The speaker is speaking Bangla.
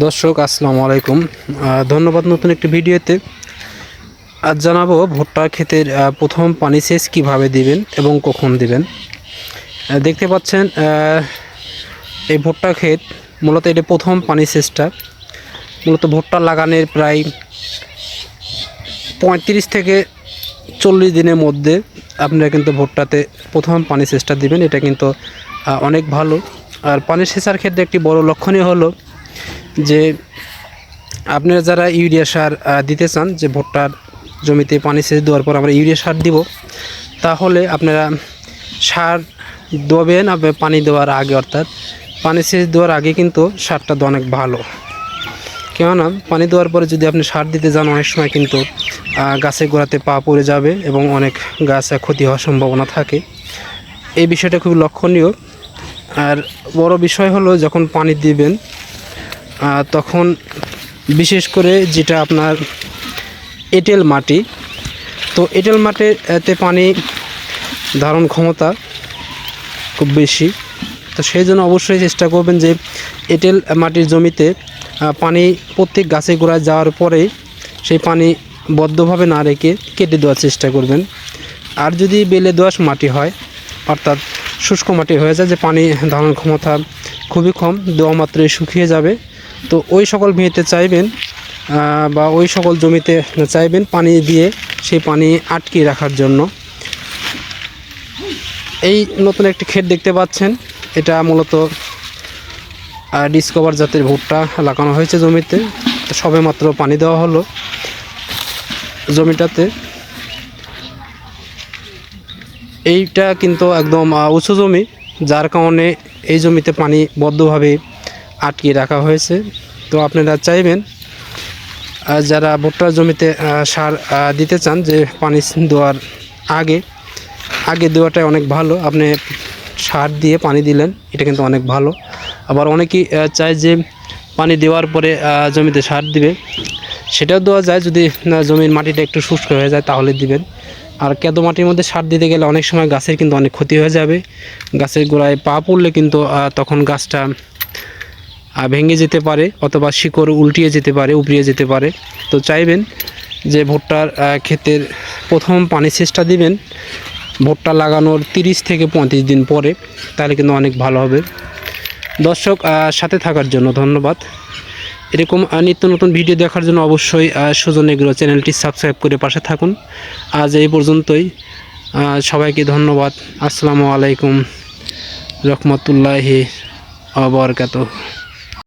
দর্শক, আসসালামু আলাইকুম। ধন্যবাদ নতুন একটি ভিডিওতে। আজ জানাব ভুট্টা ক্ষেতের প্রথম পানি সেচ কীভাবে দিবেন এবং কখন দিবেন। দেখতে পাচ্ছেন এই ভুট্টা ক্ষেত মূলত এটা প্রথম পানি সেচটা। মূলত ভুট্টা লাগানোর প্রায় পঁয়ত্রিশ থেকে চল্লিশ দিনের মধ্যে আপনারা কিন্তু ভুট্টাতে প্রথম পানি সেচটা দিবেন। এটা কিন্তু অনেক ভালো। আর পানি সেচার ক্ষেত্রে একটি বড় লক্ষণীয় হলো যে আপনারা যারা ইউরিয়া সার দিতে চান, যে ভুট্টার জমিতে পানি সেচ দেওয়ার পর আমরা ইউরিয়া সার দিব, তাহলে আপনারা সার দেবেন পানি দেওয়ার আগে, অর্থাৎ পানি সেচ দেওয়ার আগে কিন্তু সারটা তো অনেক ভালো। কেননা পানি দেওয়ার পরে যদি আপনি সার দিতে যান, অনেক সময় কিন্তু গাছের গোড়াতে পা পড়ে যাবে এবং অনেক গাছ ক্ষতি হওয়ার সম্ভাবনা থাকে। এই বিষয়টা খুব লক্ষণীয়। আর বড় বিষয় হলো যখন পানি দিবেন তখন বিশেষ করে যেটা আপনার এঁটেল মাটি, তো এঁটেল মাটিতে পানি ধারণ ক্ষমতা খুব বেশি। তো সেই জন্য অবশ্যই চেষ্টা করবেন যে এঁটেল মাটির জমিতে পানি প্রত্যেক গাছে গোড়ায় যাওয়ার পরেই সেই পানি বদ্ধভাবে না রেখে কেটে দেওয়ার চেষ্টা করবেন। আর যদি বেলে দোআঁশ মাটি হয়, অর্থাৎ শুষ্ক মাটি হয়ে যায়, যে পানি ধারণ ক্ষমতা খুবই কম দেওয়া মাত্রই শুকিয়ে যাবে। তো ওই সকল ভূমিতে চাইবেন বা ওই সকল জমিতে চাইবেন পানি দিয়ে সেই পানি আটকে রাখার জন্য। এই নতুন একটি ক্ষেত দেখতে পাচ্ছেন, এটা মূলত ডিসকভার জাতের ভুট্টা লাগানো হয়েছে জমিতে। সবে মাত্র পানি দেওয়া হলো জমিটাতে। এইটা কিন্তু একদম উঁচু জমি, যার কারণে এই জমিতে পানি বদ্ধভাবে আটকে রাখা হয়েছে। তো আপনারা চাইবেন যারা ভুট্টার জমিতে সার দিতে চান যে পানি দেওয়ার আগে আগে দেওয়াটাই অনেক ভালো। আপনি সার দিয়ে পানি দিলেন, এটা কিন্তু অনেক ভালো। আবার অনেকেই চায় যে পানি দেওয়ার পরে জমিতে সার দিবে। সেটাও দেওয়া যায়, যদি জমির মাটিটা একটু শুষ্ক হয়ে যায় তাহলে দিবেন। আর কেদো মাটির মধ্যে সার দিতে গেলে অনেক সময় গাছের কিন্তু অনেক ক্ষতি হয়ে যাবে। গাছের গোড়ায় পা পড়লে কিন্তু তখন গাছটা ভেঙে যেতে পারে অথবা শিকড় উল্টিয়ে যেতে পারে, উপড়িয়ে যেতে পারে। তো চাইবেন যে ভুট্টার ক্ষেতের প্রথম পানি সেচটা দিবেন। ভুট্টা লাগানোর তিরিশ থেকে পঁয়ত্রিশ দিন পরে, তাহলে কিন্তু অনেক ভালো হবে। দর্শক সাথে থাকার জন্য ধন্যবাদ। এরকম নিত্য নতুন ভিডিও দেখার জন্য অবশ্যই সুজন এগ্রো চ্যানেলটি সাবস্ক্রাইব করে পাশে থাকুন। আজ এই পর্যন্তই। সবাইকে ধন্যবাদ। আসসালামু আলাইকুম। রহমতুল্লাহি আবরকাত